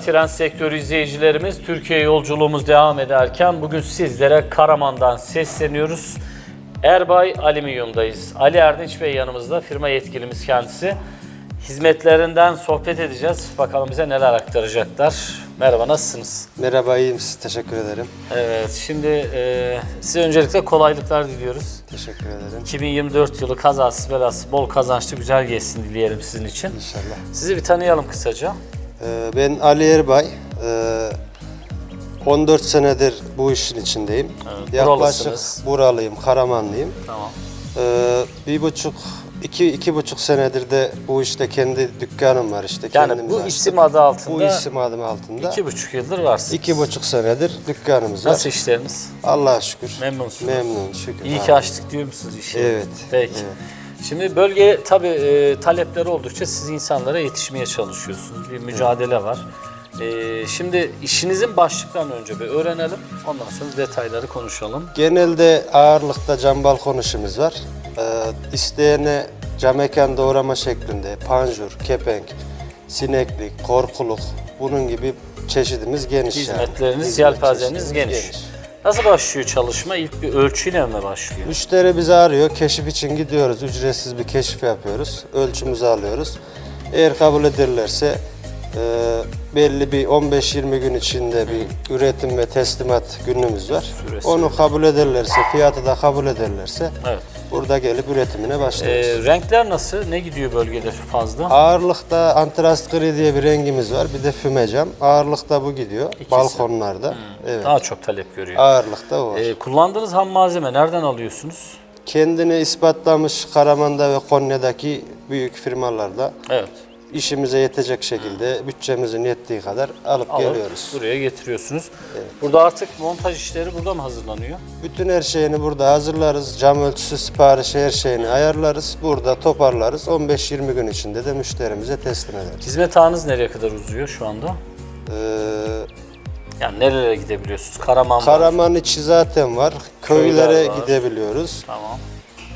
tren sektörü izleyicilerimiz, Türkiye yolculuğumuz devam ederken bugün sizlere Karaman'dan sesleniyoruz. Erbay Alüminyum'dayız. Ali Erdinç Bey yanımızda, firma yetkilimiz kendisi. Hizmetlerinden sohbet edeceğiz. Bakalım bize neler aktaracaklar. Merhaba, nasılsınız? Merhaba, iyiyim siz. Teşekkür ederim. Evet, şimdi e, size öncelikle kolaylıklar diliyoruz. Teşekkür ederim. 2024 yılı kazasız belasız, bol kazançlı, güzel geçsin dileyelim sizin için. İnşallah. Sizi bir tanıyalım kısaca. Ee, ben Ali Erbay. Ee, 14 senedir bu işin içindeyim. Evet, Yaklaşık buralısınız. buralıyım, Karamanlıyım. Tamam. Ee, bir buçuk, iki, iki buçuk senedir de bu işte kendi dükkanım var işte. Yani bu açtık. isim adı altında Bu isim adım altında. iki buçuk yıldır varsınız. İki buçuk senedir dükkanımız var. Nasıl işleriniz? Allah'a şükür. Memnunsunuz. Memnun, şükür. İyi ki açtık diyor musunuz işi? Evet, Peki. Şimdi bölge tabii e, talepleri oldukça siz insanlara yetişmeye çalışıyorsunuz. Bir mücadele var. E, şimdi işinizin başlıktan önce bir öğrenelim. Ondan sonra detayları konuşalım. Genelde ağırlıkta cam balkon işimiz var. Ee, isteyene cam mekan doğrama şeklinde panjur, kepenk, sineklik, korkuluk bunun gibi çeşidimiz geniş. yani. Hizmetleriniz, Hizmet yelpazeniz çeşidimiz geniş. Nasıl başlıyor çalışma? İlk bir ölçüyle mi başlıyor? Müşteri bizi arıyor, keşif için gidiyoruz. Ücretsiz bir keşif yapıyoruz. Ölçümüzü alıyoruz. Eğer kabul ederlerse e, belli bir 15-20 gün içinde bir üretim ve teslimat günümüz var. Süresi. Onu kabul ederlerse, fiyatı da kabul ederlerse Evet. burada gelip üretimine başlıyoruz. E, renkler nasıl? Ne gidiyor bölgede fazla? Ağırlıkta antrast gri diye bir rengimiz var. Bir de füme cam. Ağırlıkta bu gidiyor. Balkonlarda. Evet. Daha çok talep görüyor. Ağırlıkta o var. E, kullandığınız ham malzeme nereden alıyorsunuz? Kendini ispatlamış Karaman'da ve Konya'daki büyük firmalarda Evet. İşimize yetecek şekilde bütçemizin yettiği kadar alıp Alıp geliyoruz. buraya getiriyorsunuz. Burada artık montaj işleri burada mı hazırlanıyor? Bütün her şeyini burada hazırlarız. Cam ölçüsü, siparişi her şeyini ayarlarız. Burada toparlarız. 15-20 gün içinde de müşterimize teslim ederiz. Hizmet ağınız nereye kadar uzuyor şu anda? Ee, Yani nerelere gidebiliyorsunuz? Karaman var. Karaman içi zaten var. Köylere Köyler var. gidebiliyoruz. Tamam.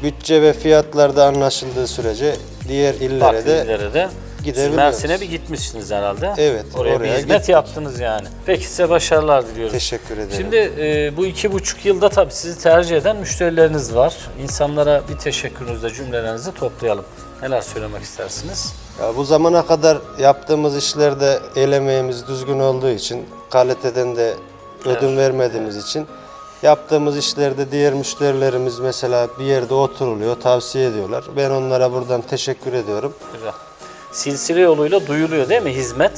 Bütçe ve fiyatlarda anlaşıldığı sürece diğer illere Farklı de illere de. Gidebiliyoruz. Mersin'e bir gitmişsiniz herhalde. Evet, Oraya, bir oraya hizmet gittik. yaptınız yani. Peki size başarılar diliyoruz. teşekkür ederim. Şimdi e, bu iki buçuk yılda tabii sizi tercih eden müşterileriniz var. İnsanlara bir teşekkürünüzle cümlelerinizi toplayalım. Neler söylemek istersiniz? Ya bu zamana kadar yaptığımız işlerde el emeğimiz düzgün olduğu için, kaliteden de ödün vermediğimiz için yaptığımız işlerde diğer müşterilerimiz mesela bir yerde oturuluyor, tavsiye ediyorlar. Ben onlara buradan teşekkür ediyorum. Güzel. Silsile yoluyla duyuluyor değil mi hizmet?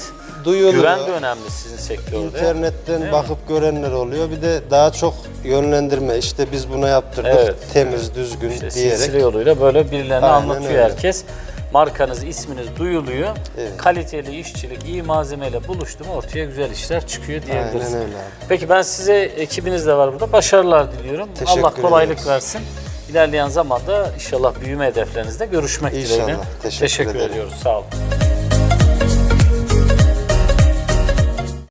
Duyuluyor. Güven de önemli sizin sektörde. İnternetten bakıp görenler oluyor. Bir de daha çok yönlendirme. İşte biz buna yaptırdık. Evet. Temiz, düzgün İşte diyerek. Silsile yoluyla böyle birilerine Aynen anlatıyor öyle. herkes. Markanız, isminiz duyuluyor. Evet. Kaliteli işçilik, iyi malzemeyle buluştu mu ortaya güzel işler çıkıyor diyebiliriz. Aynen öyle. Peki ben size ekibiniz de var burada. Başarılar diliyorum. Teşekkür Allah kolaylık ederiz. versin. İlerleyen zamanda inşallah büyüme hedeflerinizde görüşmek İnşallah. dileğiyle. Teşekkür ederim. ediyoruz. Sağ olun.